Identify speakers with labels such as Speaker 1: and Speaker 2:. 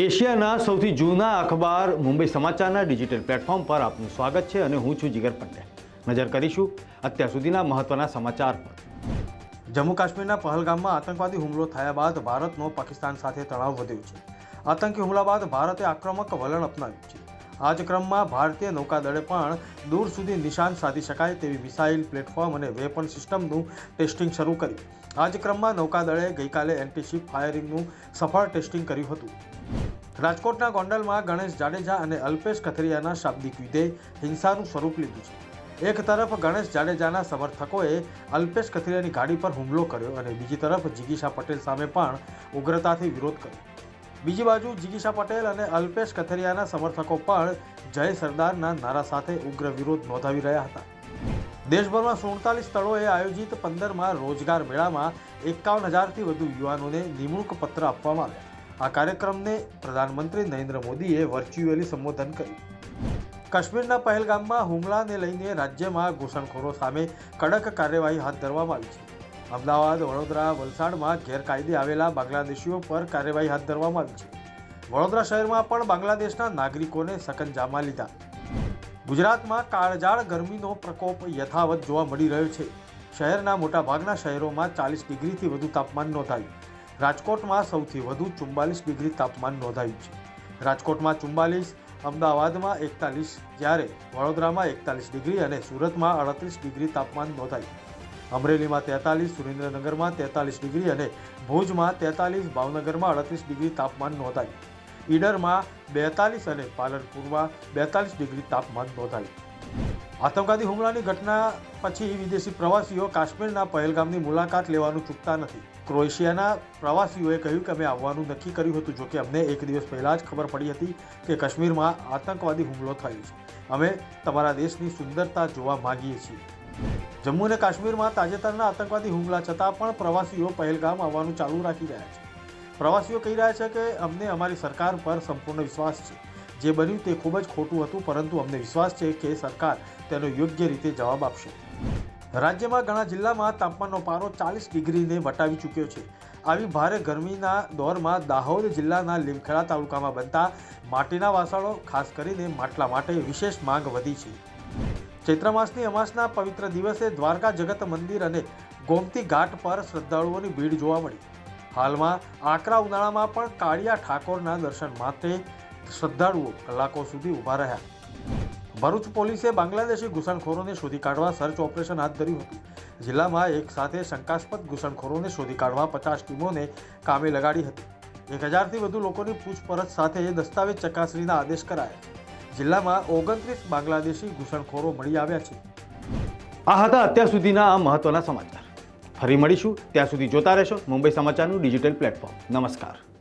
Speaker 1: એશિયાના સૌથી જૂના અખબાર મુંબઈ સમાચારના ડિજિટલ પ્લેટફોર્મ પર આપનું સ્વાગત છે અને હું છું જીગર પંડ્યા. નજર કરીશું અત્યાર સુધીના મહત્વના સમાચાર પર. જમ્મુ કાશ્મીરના પહલગામમાં આતંકવાદી હુમલો થયા બાદ ભારતનો પાકિસ્તાન સાથે તણાવ વધ્યો છે. આતંકી હુમલા બાદ ભારતે આક્રમક વલણ અપનાવ્યું છે. આ જ ક્રમમાં ભારતીય નૌકાદળે પણ દૂર સુધી નિશાન સાધી શકાય તેવી મિસાઇલ, પ્લેટફોર્મ અને વેપન સિસ્ટમનું ટેસ્ટિંગ શરૂ કર્યું. આ જ ક્રમમાં નૌકાદળે ગઈકાલે એન્ટીશિપ ફાયરિંગનું સફળ ટેસ્ટિંગ કર્યું હતું. રાજકોટના ગોંડલમાં ગણેશ જાડેજા અને અલ્પેશ કથરિયાના શાબ્દિક યુદ્ધે હિંસાનું સ્વરૂપ લીધું છે. એક તરફ ગણેશ જાડેજાના સમર્થકોએ અલ્પેશ કથરિયાની ગાડી પર હુમલો કર્યો અને બીજી તરફ જિગીશા પટેલ સામે પણ ઉગ્રતાથી વિરોધ કર્યો. બીજી બાજુ જિગીશા પટેલ અને અલ્પેશ કથરિયાના સમર્થકો પણ જય સરદારના નારા સાથે ઉગ્ર વિરોધ નોંધાવી રહ્યા હતા. દેશભરમાં સુડતાલીસ સ્થળોએ આયોજિત પંદરમાં રોજગાર મેળામાં એકાવન હજારથી વધુ યુવાનોને નિમણૂક પત્ર આપવામાં આવ્યા. આ કાર્યક્રમને પ્રધાનમંત્રી નરેન્દ્ર મોદીએ વર્ચ્યુઅલી સંબોધન કર્યું. કાશ્મીરના પહેલગામમાં હુમલાને લઈને રાજ્યમાં ઘૂસણખોરો સામે કડક કાર્યવાહી હાથ ધરવામાં આવી છે. અમદાવાદ, વડોદરા, વલસાડમાં ગેરકાયદે આવેલા બાંગ્લાદેશીઓ પર કાર્યવાહી હાથ ધરવામાં આવી છે. વડોદરા શહેરમાં પણ બાંગ્લાદેશના નાગરિકોને સકંજામાં લીધા. ગુજરાતમાં કાળજાળ ગરમીનો પ્રકોપ યથાવત જોવા મળી રહ્યો છે. શહેરના મોટાભાગના શહેરોમાં ચાલીસ ડિગ્રીથી વધુ તાપમાન નોંધાયું. રાજકોટમાં સૌથી વધુ ચુમ્બાલીસ ડિગ્રી તાપમાન નોંધાયું છે. રાજકોટમાં ચુમ્બાલીસ અમદાવાદમાં એકતાલીસ, જ્યારે વડોદરામાં એકતાલીસ ડિગ્રી અને સુરતમાં અડત્રીસ ડિગ્રી તાપમાન નોંધાયું. અમરેલીમાં તેતાલીસ, સુરેન્દ્રનગરમાં તેતાલીસ ડિગ્રી અને ભુજમાં તેતાલીસ, ભાવનગરમાં અડત્રીસ ડિગ્રી તાપમાન નોંધાયું. ઈડરમાં બેતાલીસ અને પાલનપુરમાં બેતાલીસ ડિગ્રી તાપમાન નોંધાયું. આતંકવાદી હુમલાની ઘટના પછી વિદેશી પ્રવાસીઓ કાશ્મીરના પહેલગામની મુલાકાત લેવાનું ચૂકતા નથી. ક્રોએશિયાના પ્રવાસીઓએ કહ્યું કે અમે આવવાનું નક્કી કર્યું હતું, જોકે અમને એક દિવસ પહેલાં જ ખબર પડી હતી કે કાશ્મીરમાં આતંકવાદી હુમલો થયો છે. અમે તમારા દેશની સુંદરતા જોવા માગીએ છીએ. જમ્મુ અને કાશ્મીરમાં તાજેતરના આતંકવાદી હુમલા છતાં પણ પ્રવાસીઓ પહેલગામ આવવાનું ચાલુ રાખી રહ્યા છે. પ્રવાસીઓ કહી રહ્યા છે કે અમને અમારી સરકાર પર સંપૂર્ણ વિશ્વાસ છે. જે બન્યું તે ખૂબ જ ખોટું હતું, પરંતુ અમને વિશ્વાસ છે કે સરકાર તેનો યોગ્ય રીતે જવાબ આપશે. રાજ્યમાં ઘણા જિલ્લામાં તાપમાનનો પારો ચાલીસ ડિગ્રીને વટાવી ચૂક્યો છે. આવી ભારે ગરમીના દોરમાં દાહોદ જિલ્લાના લીમખેડા તાલુકામાં બનતા માટીના વાસણો, ખાસ કરીને માટલા માટે વિશેષ માંગ વધી છે. ચૈત્ર માસની અમાસના પવિત્ર દિવસે દ્વારકા જગત મંદિર અને ગોમતી ઘાટ પર શ્રદ્ધાળુઓની ભીડ જોવા મળી. હાલમાં આકરા ઉનાળામાં પણ કાળિયા ઠાકોરના દર્શન માટે શ્રદ્ધાળુઓ કલાકો સુધી ઊભા રહ્યા. ભરૂચ પોલીસે બાંગ્લાદેશી ઘૂસણખોરોને શોધી કાઢવા સર્ચ ઓપરેશન હાથ ધર્યું હતું. જિલ્લામાં એક સાથે શંકાસ્પદ ઘૂસણખોરોને શોધી કાઢવા પચાસ ટીમોને કામે લગાડી હતી. એક હજારથી વધુ લોકોની પૂછપરછ સાથે દસ્તાવેજ ચકાસણીના આદેશ કરાયા. જિલ્લામાં ઓગણત્રીસ બાંગ્લાદેશી ઘૂસણખોરો મળી આવ્યા છે. આ હતા અત્યાર સુધીના આ મહત્વના સમાચાર. ફરી મળીશું. ત્યાં સુધી જોતા રહેશો મુંબઈ સમાચારનું ડિજિટલ પ્લેટફોર્મ. નમસ્કાર.